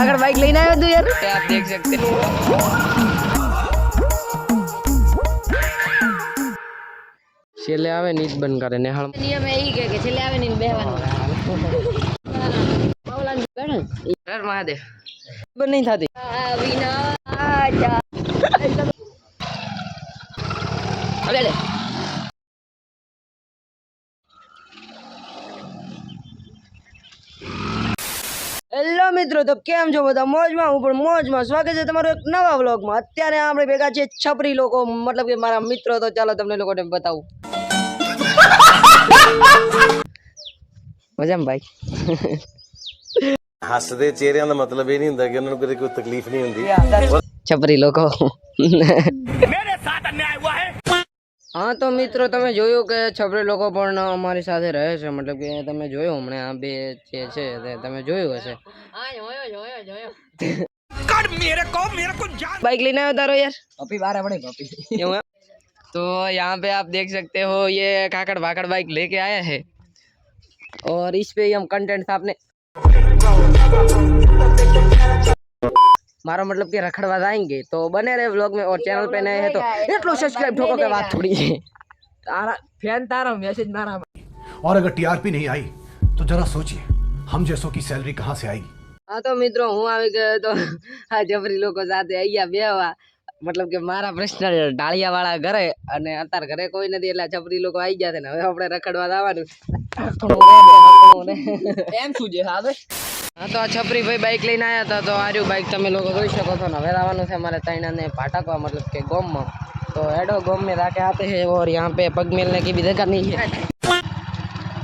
આગળ બાઇક લઈને આવ્યો તું યાર. આપ દેખ सकते છેલ્લે આવે નીચ બંધ કરે ને હાલ નિયમ એ કે કે છેલ્લે આવે ને બેહવાનું. પાવલા બેઠા હર મહાદેવ. બંધ નહીં થતી. વિના હેલો મિત્રો તો કેમ છો બધા મોજમાં હું પણ મોજમાં સ્વાગત છે તમારું એક નવા વ્લોગમાં અત્યારે આપણે ભેગા છે છપરી લોકો મતલબ કે મારા મિત્રો તો ચાલો તમને લોકોને બતાવું મજામાં ભાઈ ਹੱਸਦੇ ਚਿਹਰਿਆਂ ਦਾ ਮਤਲਬ ਇਹ ਨਹੀਂ ਹੁੰਦਾ ਕਿ ਉਹਨਾਂ ਨੂੰ ਕਦੇ ਕੋਈ ਤਕਲੀਫ ਨਹੀਂ ਹੁੰਦੀ છપરી લોકો હા તો મિત્રો તમે જોયું કે છપરી લોકો પણ અમારી સાથે રહે છે મતલબ કે તમે જોયું હમણાં આ બે જે છે તે તમે જોયું હશે बाइक लेना है तारो यार પપ્પી બારે પડે પપ્પી क्यों है? तो यहाँ पे आप देख सकते हो ये काकड़ भाकड़ बाइक लेके आया है और इस पे ही हम कंटेंट आपने मारो मतलब कि रखड़वा जाएंगे तो बने रहे व्लॉग में और चैनल पे नए हैं तो एटलो सब्सक्राइब ठोको के बात थोड़ी है तारा फैन तारा मैसेज मारा और अगर टीआरपी नहीं आई तो जरा सोचिए हम जैसों की सैलरी कहाँ से आएगी हाँ तो मित्रों हूँ આવી ગયો તો આ જબરી લોકો સાથે અહીંયા બેવા મતલબ કે મારા પ્રશ્ન ઢાળિયા વાળા ઘરે અને અત્યારે ઘરે કોઈ નથી એટલે જબરી લોકો આવી ગયા છે ને હવે આપણે રખડવા જવાનું એમ શું છે હવે હા તો આ છપરી ભાઈ બાઇક લઈને આવ્યા હતા તો આર્યું બાઇક તમે લોકો જોઈ શકો છો ને હવે આવવાનું છે અમારે તૈણાને પાટકવા मतलब કે गोम तो एडो गोम में जाके आते हैं और यहाँ पे पग मिलने की भी जगह नहीं है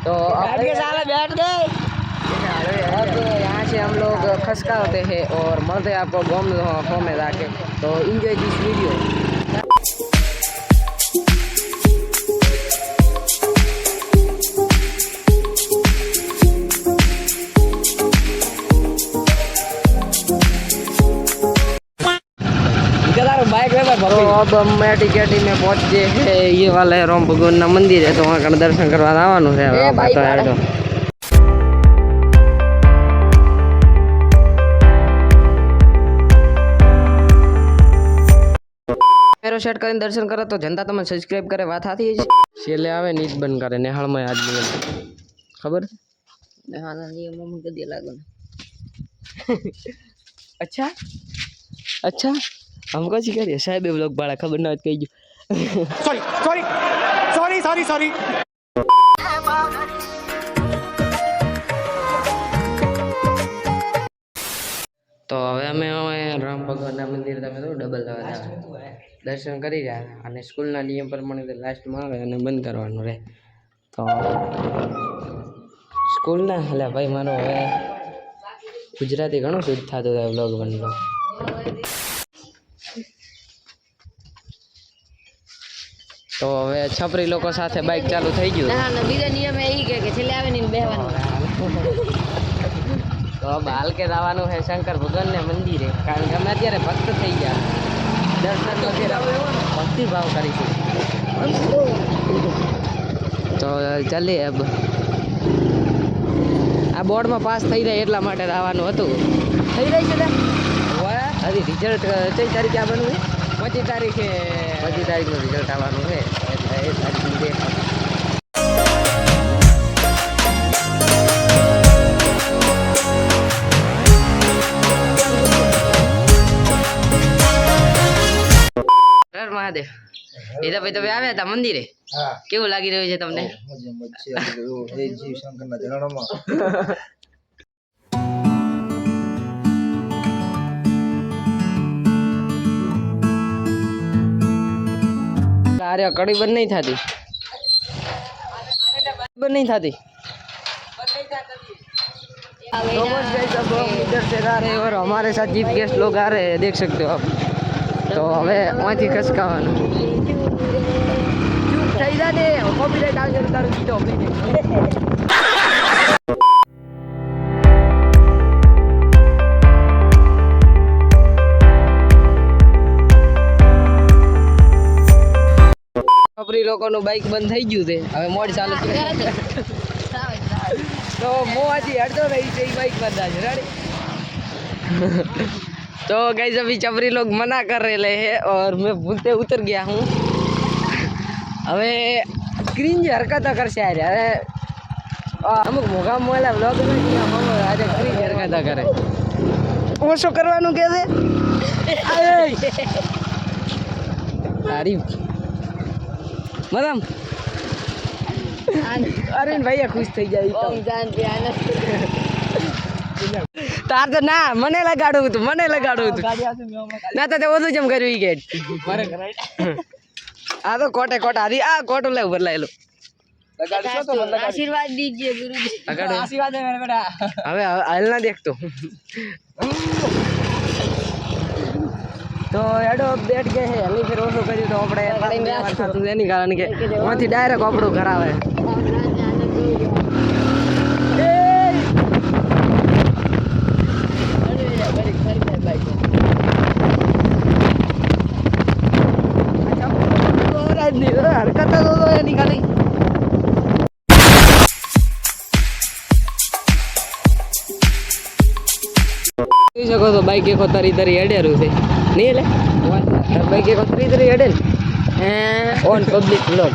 तो अब साले बैठ गए अब यहाँ से हम लोग खसका होते हैं और मिलते हैं आपको गोम हो में जाके तो इंजॉय दिस वीडियो अब मैं टिकेटी में पहुंच गए हैं ये वाला है राम भगवान ना मंदिर है तो वहाँ का दर्शन करवा આવવાનું છે હવે એ આપણે ભાઈ તો ભાડા. હેડો. મેરો સેટ કરીને દર્શન કરે તો જનતા તમે સબસ્ક્રાઇબ કરે વાત હાથી જ છેલ્લે આવે નીચ બંધ કરે નેહાળમાં આદમી એમ. ખબર हाँ ये मम्मी को दिया लागू અચ્છા આમ કશી કરીએ. સાહેબે બ્લોગ પાડા ખબર ના હોય કહી ગયું sorry sorry sorry sorry sorry તો હવે અમે રામ ભગવાનના મંદિર તમે તો ડબલ દર્શન કરી રહ્યા અને સ્કૂલના નિયમ પ્રમાણે લાસ્ટમાં આવે અને બંધ કરવાનું રહે. તો સ્કૂલના એટલે ભાઈ મારો હવે ગુજરાતી ઘણું શુદ્ધ થતું હતું બ્લોગ બનતો. તો હવે છપરી લોકો સાથે બાઇક ચાલુ થઈ ગયું. ના ના બીજો નિયમ એ કે કે છેલ્લે આવે ને બેહવાનું. તો હવે હાલ કે જવાનું છે શંકર ભગવાનને મંદિરે કારણ કે અમે અત્યારે ભક્ત થઈ ગયા. દર્શન ભક્તિ ભાવ કરીશું. તો ચાલીએ અબ આ બોર્ડમાં પાસ થઈ જાય એટલા માટે આવવાનું હતું. થઈ જાય છે ને હજી રિઝલ્ટ કઈ તારીખે આવવાનું પચીસ તારીખે પચીસ તારીખનું રિઝલ્ટ આવવાનું છે. એટલે એ તારીખનું દેખાડું મહાદેવ એ તો ભાઈ તમે આવ્યા હતા મંદિરે? કેવું લાગી રહ્યું છે તમને? અરે કડી બંધ નહીં થતી બંધ नहीं थी तो बस गाइस अब हम इधर से आ रहे हैं और हमारे साथ चीफ गेस्ट लोग आ रहे हैं देख सकते हो आप તો હવે અહીંથી ખસકાવાનું ચૂપ થઈ જા ને કોપીરાઈટ આવશે તો તારું ગીતો લોકોનું બાઇક બંધ થઈ ગયું છે હવે મોડ ચાલુ છે તો મો હજી હડતો રહી છે એ બાઇક બંધ આજે રેડી तो गाइस अभी चबरी लोग मना कर रहे हैं और मैं भूलते उतर गया हूँ હવે ક્રિંજ હરકતો કરશે યાર અરે આ અમુક મોઘા મોલા બ્લોગ આજે ક્રિંજ હરકતો કરે ઓછો કરવાનું કે છે તારી મતલબ અરે ભાઈ ખુશ થઈ જાય તાર તો ના મને લગાડવું હતું મને લગાડવું હતું. ના તો તે ઓલું જેમ કર્યું ઈ ગેટ. આ તો કોટે કોટ આધી આ કોટ લે ઉપર લાયેલો. આશીર્વાદ દીજે ગુરુજી. આશીર્વાદ હવે હાલ ના દેખતો. તો એડો બેઠ કે છે હલી ફેર ઓછું કર્યું તો આપણે થતું એની કારણ કે એમાંથી ડાયરેક્ટ આપણું કરાવે હરકત તો એની ખાલી જોઈ શકો છો બાઈક એકો તરી તરી અડેરું છે. નહીં એટલે બાઈક એકો તરી તરી અડે ને? ઓન પબ્લિક બ્લોગ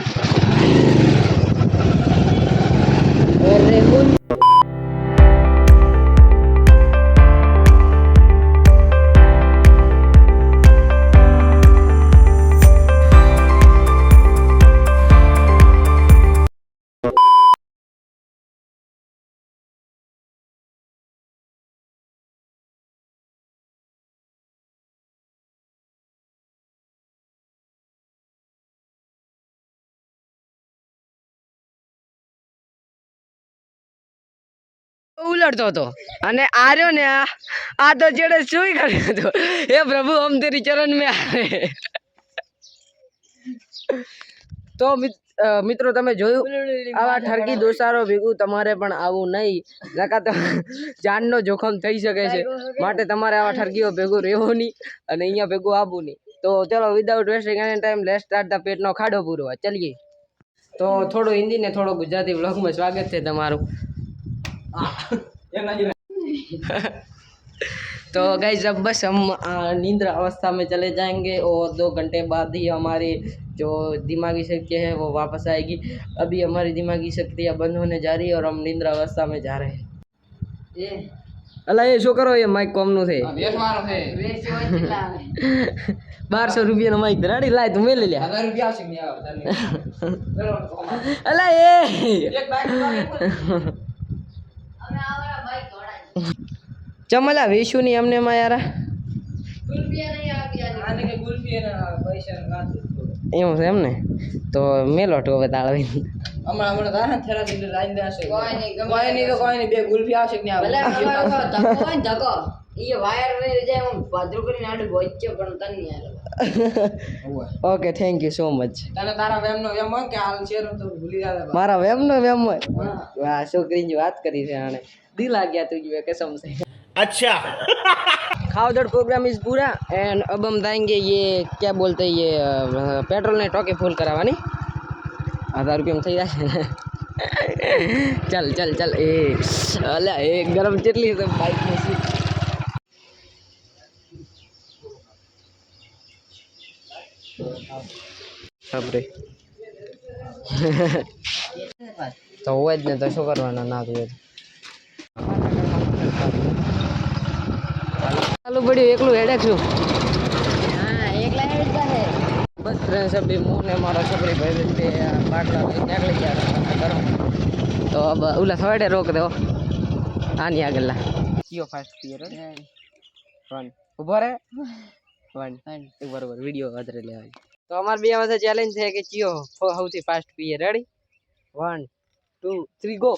ઉલટતો હતો. અને આર્યો ને, આ તો જેડે સુઈ કર્યો હતો. હે પ્રભુ હમ તેરી ચરણ મેં આવે. તો મિત્રો, તમે જોયું? આવા ઠરકી દોસ્તારો ભેગું તમારે પણ આવું નહીં. નકા તો જાનનો જોખમ થઈ શકે છે. માટે તમારે આવા ઠરકીઓ ભેગું રહેવું નહીં અને અહીંયા ભેગું આવવું નહીં. તો ચલો without wasting any time let's start the પેટનો ખાડો પૂરવા. ચલીએ. તો થોડું હિન્દી ને થોડો ગુજરાતી વ્લોગમાં સ્વાગત છે તમારું. तो गाइज अब बस हम आ, नींद्र अवस्था में चले जाएंगे और दो घंटे बाद ही हमारी जो दिमागी शक्ति है वो वापस आएगी अभी हमारी दिमागी शक्तियाँ बंद होने जा रही है और हम निंद्र अवस्था में जा रहे हैं અલા એ શું કરો એ માઇક કોમનું છે બારસો રૂપિયાનો માઇક ધરાડી લાય તું મેલી લ્યા અલા એ ચમલા વેશું ની અમને માં યાર એવું છે એમ ને તો મેલો તો હવે તાળવી okay thank you so much મારા વેમ નો વેમ હોય વાહ છોકરીની વાત કરી છે આણે. દિલ આ ગયા તુજ વે कसम से अच्छा खाओ प्रोग्राम इज पूरा एंड अब हम जाएंगे ये क्या बोलते हैं ये अ, पेट्रोल ने टोके फुल करावानी હજાર રૂપિયા થઈ જશે ને ચાલ ચાલ ચાલ એ અલ્યા એ ગરમ કેટલી છે બાઈકની સીટ ખબરે તો હોય જ ને તો શું કરવાના ના તો ચાલુ પડ્યું એકલું હેડે છું. બસ ફ્રેન્ડ સભી હું ને મારા છોકરી ભાઈ બે બાટલા નીકળી ગયા કરો તો ઓલા સવાડે રોક દો આની આગળલા કયો ફાસ્ટ પિયર વન ઊભો રે. વન બરોબર વીડિયો વધારે લેવાય. તો અમાર બે પાસે ચેલેન્જ છે કે ચિયો ફ- સૌથી ફાસ્ટ પીએ ready one two three go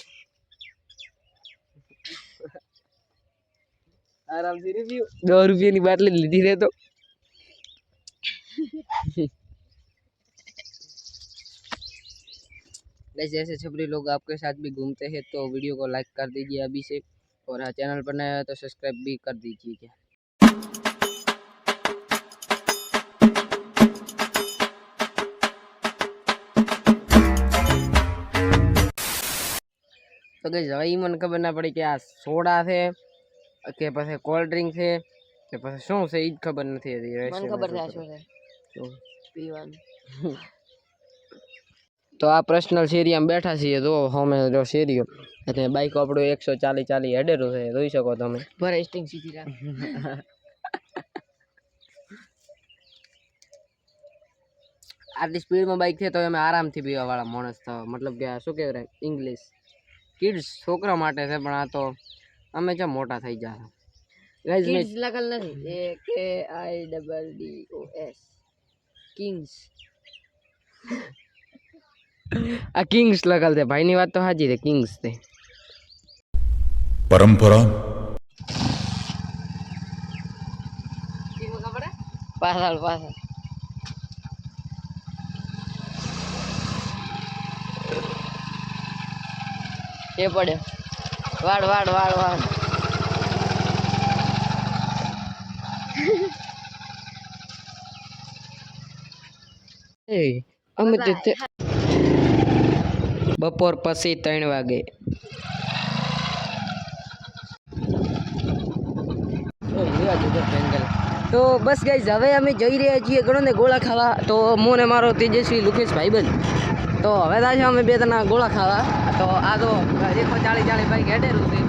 આરામથી રિવ્યુ દસ રૂપિયાની બાટલી લીધી રે તો वैसे ऐसे छपरी लोग आपके साथ भी घूमते हैं तो वीडियो को लाइक कर दीजिए अभी से और हाँ चैनल पर नया है तो सब्सक्राइब भी कर दीजिए क्या તો ગઈ હવે ઈ મને ખબર ના પડી કે આ સોડા છે કે પછી કોલ્ડ ડ્રિંક છે કે પછી શું છે એ જ ખબર નથી હતી મને ખબર છે શું છે. પીવાનું. તો આ પર્સનલ શેરીમાં બેઠા છીએ તો અમે જો શેરીઓ એટલે બાઈક આપણું એકસો ચાલી ચાલી હેડેલું છે જોઈ શકો તમે. ભરે સ્ટિંગ સીધી રાખ. આટલી સ્પીડમાં બાઈક છે તો અમે આરામથી પીવા વાળા માણસ તો મતલબ કે શું કહેવાય ઇંગ્લિશ કિડ્સ છોકરા માટે છે પણ આ તો અમે જે મોટા થઈ જાય ગાઈઝ કિડ્સ લખેલ નથી એ કે I double D O S kings આ કિંગ્સ લખેલ છે. ભાઈની વાત તો સાચી છે કિંગ્સ તે પરંપરા? પાછળ પાછળ. એ પડ્યો વાડ વાડ વાડ વાળ. અમે બપોર પછી ત્રણ વાગે. તો બસ ગાઈઝ હવે અમે જઈ રહ્યા છીએ ગણો ને ગોળા ખાવા. તો હું ને મારો તેજસ્વી લુકેશ ભાઈબંધ તો હવે દાજો અમે બે ત્રણ ગોળા ખાવા. તો આ તો એકસો ચાલીસ ચાલીસ બાઈક હેડેલું છે.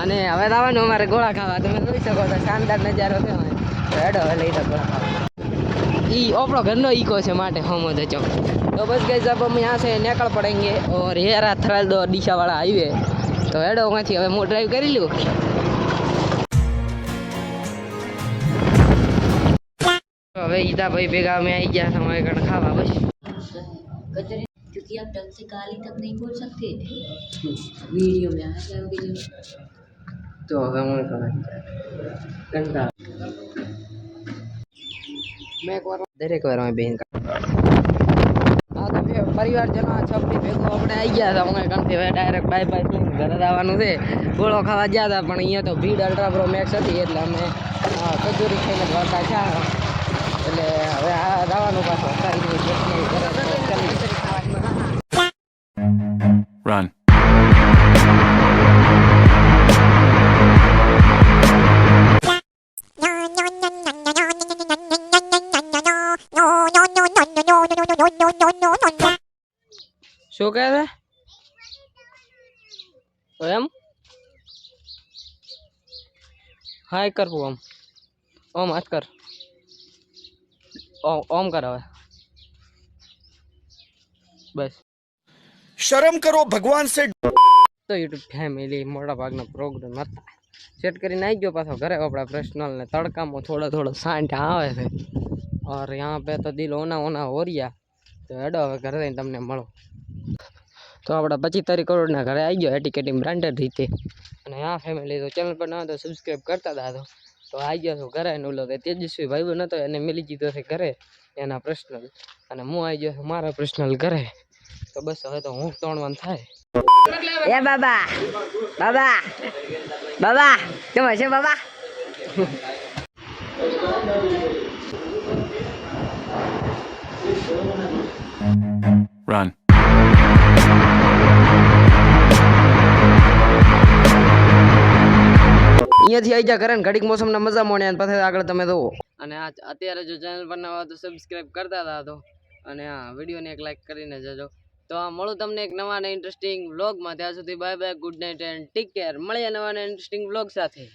અને હવે આવવાનું અમારે ગોળા ખાવા. તમે જોઈ શકો છો, શાનદાર નજારો કહેવાય તો હેડો, હવે લઈ લો ગોળા ખાવા. એ આપણો ઘરનો ઈકો છે માટે હોમો જચો તો બસ ગઈ સાહેબ અમે યહાં છે, નેકળ પડેંગે. ઓર હેરા થરાલ દો ડીસાવાળા હાઈવે. તો હેડો અહીંથી હવે હું ડ્રાઈવ કરી લઉં. હવે ઈદા ભાઈ ભેગા અમે આવી ગયા અમારે કણ ખાવા, બસ. क्योंकि आप ढंग से गाली तक नहीं बोल सकते वीडियो में आ जाओगे जो તો હવે હું કરે કંટાળ મેં એક વાર દરેક વાર અમે બેન હા તો બે પરિવારજનો આ છપડી ભેગો આપણે આવી ગયા હતા અમે કંઠી હવે ડાયરેક્ટ બાય બાય થઈને ઘરે આવવાનું છે ગોળો ખાવા ગયા હતા પણ અહીંયા તો ભીડ અલ્ટ્રા પ્રો મેક્સ હતી એટલે અમે આ કચોરી ખાઈને વળતા છે એટલે હવે આ જવાનું પાછું સારી રીતે run. શું કહે છે તો એમ હાય કરવું આમ ઓમ હાથ કર ઓમ ઓમ કર હવે બસ શરમ કરો, ભગવાન સે તો યુટ્યુબ ફેમિલી મોટા ભાગના પ્રોગ્રામ હતા. સેટ કરીને આવી ગયો પાછો ઘરે, આપણા પર્સનલ ને તડકામાં થોડો થોડો સાંઠ આવે છે. ઓર યહાં પે તો દિલ ઓના ઓના હોરિયા તો હેડો હવે ઘરે જઈને તમને મળો. તો આપણા પચીસ તારીખ કરોડના ઘરે આવી ગયો એટીકેટી બ્રાન્ડેડ રીતે. અને આ ફેમિલી તો ચેનલ પર ન તો સબસ્ક્રાઈબ કરતા હતા તો તો આવી ગયો છું ઘરે એનો લોક તેજસ્વી ભાઈબંધ હતો, એને મિલી દીધો છે ઘરે, એના પર્સનલ અને હું આવી ગયો છું મારા પર્સનલ ઘરે. તો બસ હવે તો હું તોડવાનું થાય. એ બાબા બાબા બાબા કેમ હશે બાબા? Run. અહીંયાથી આવી જા કરે ને ઘડીક મોસમના મજા મોણ્યા અને પછી આગળ તમે જુઓ અને આ અત્યારે જો ચેનલ પર નવા તો સબસ્ક્રાઈબ કરતા હતા તો અને આ વિડીયોને એક લાઈક કરીને જજો. તો આ મળું તમને એક નવા ને ઇન્ટરેસ્ટિંગ વ્લોગમાં ત્યાં સુધી bye bye good night and take care મળીએ નવા ને ઇન્ટરેસ્ટિંગ વ્લોગ સાથે.